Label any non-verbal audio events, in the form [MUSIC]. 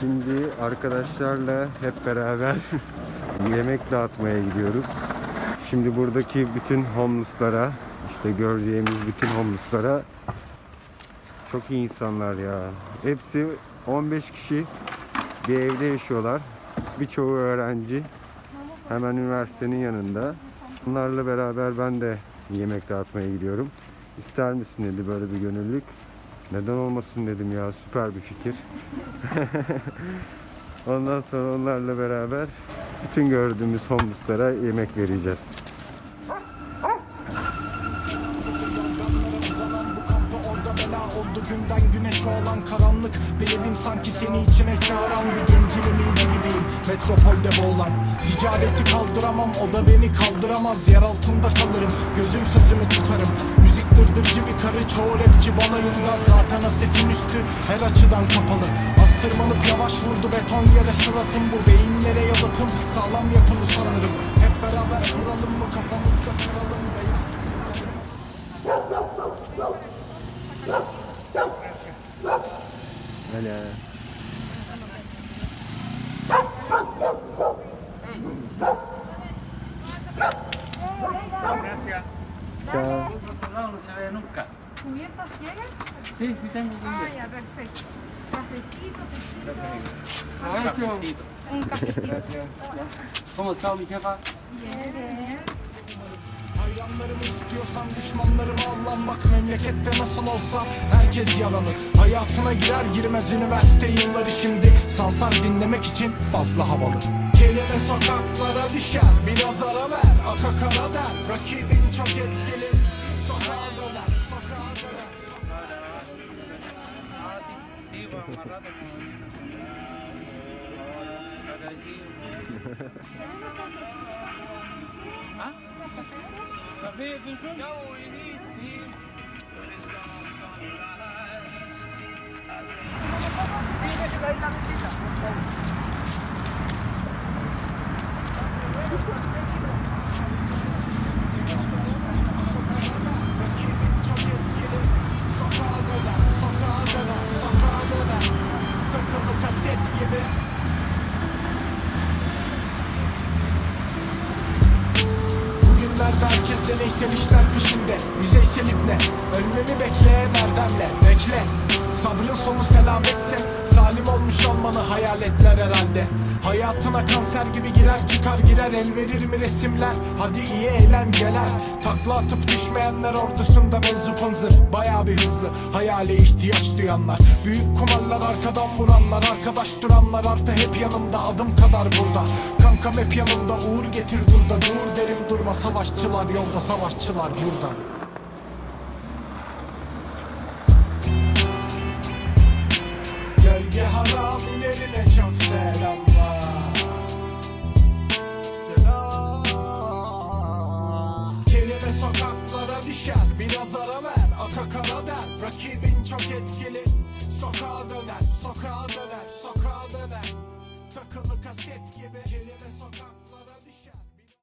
Şimdi arkadaşlarla hep beraber [LAUGHS] yemek dağıtmaya gidiyoruz. Şimdi buradaki bütün homeless'lara, işte göreceğimiz bütün homeless'lara çok iyi insanlar ya. Hepsi 15 kişi bir evde yaşıyorlar. Birçoğu öğrenci. Hemen üniversitenin yanında. Bunlarla beraber ben de yemek dağıtmaya gidiyorum. İster misin dedi böyle bir gönüllülük. Neden olmasın dedim ya süper bir fikir. [LAUGHS] Ondan sonra onlarla beraber bütün gördüğümüz homeless'lara yemek vereceğiz. günden güneşe olan karanlık Bir sanki seni içine çağıran bir gencin ümidi gibiyim Metropolde boğulan Ticareti kaldıramam o da beni kaldıramaz Yer altında kalırım gözüm sözümü tutarım Müzik dırdırcı bir karı çoğu rapçi balayında Üstü her açıdan kapalı Astırmanıp yavaş vurdu beton yere suratım Bu beyinlere yalıtım sağlam yapılı sanırım Hep beraber kuralım mı kafamızda kıralım da ya Öyle. Gracias. Chao. No se ve nunca. ¿Cubiertas llegan? Sí, sí tengo Ah, cubierto. ya, perfecto. Cafecito, tecito. Cafecito. un cafecito. ¿Cómo está mi jefa? Bien, bien. Hayranlarımı istiyorsan düşmanlarımı Allah'ım bak memlekette nasıl olsa herkes yaralı Hayatına girer girmez üniversite yılları şimdi Sansar dinlemek için fazla havalı Kelime sokaklara düşer biraz ara ver Aka kara der rakibin çok etkili Sokağa döner amarrado no... Ah? Café, vem, vem. Tchau, Initi. Deneysel işler peşinde Yüzeyselik ne? Ölmemi bekle Erdem'le Bekle Sabrın sonu selametse Salim olmuş olmalı hayaletler herhalde. Hayatına kanser gibi girer çıkar girer El verir mi resimler? Hadi iyi eğlenceler. Takla atıp düşmeyenler ordusunda menzup hınzır Baya bir hızlı. Hayale ihtiyaç duyanlar Büyük kumarlar arkadan vuranlar Arkadaş duranlar artı hep yanımda Adım kadar burada. Kankam hep yanımda Uğur getir dur da dur derim durma Savaşçılar yolda savaşçılar burada Gölge haramilerine çok selamlar Selam. Kelime sokaklara düşer biraz ara ver. Aka kara der rakibin çok etkili. Sokağa döner sokağa döner sokağa döner. Takılı kaset gibi. Kelime